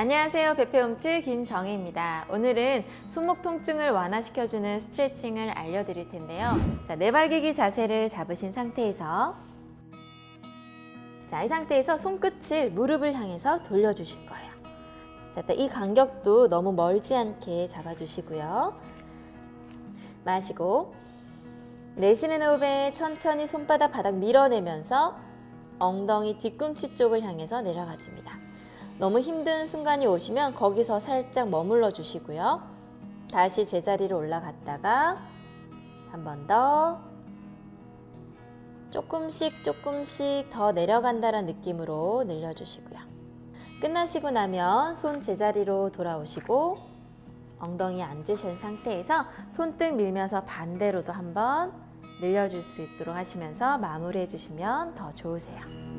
안녕하세요. 베페홈트 김정희입니다. 오늘은 손목 통증을 완화시켜주는 스트레칭을 알려드릴 텐데요. 자, 내발기기 자세를 잡으신 상태에서 자, 이 상태에서 손끝을 무릎을 향해서 돌려주실 거예요. 자, 이 간격도 너무 멀지 않게 잡아주시고요. 마시고 내쉬는 호흡에 천천히 손바닥 바닥 밀어내면서 엉덩이 뒤꿈치 쪽을 향해서 내려가줍니다. 너무 힘든 순간이 오시면 거기서 살짝 머물러 주시고요. 다시 제자리로 올라갔다가 한 번 더 조금씩 조금씩 더 내려간다는 느낌으로 늘려주시고요. 끝나시고 나면 손 제자리로 돌아오시고 엉덩이 앉으신 상태에서 손등 밀면서 반대로도 한번 늘려줄 수 있도록 하시면서 마무리해 주시면 더 좋으세요.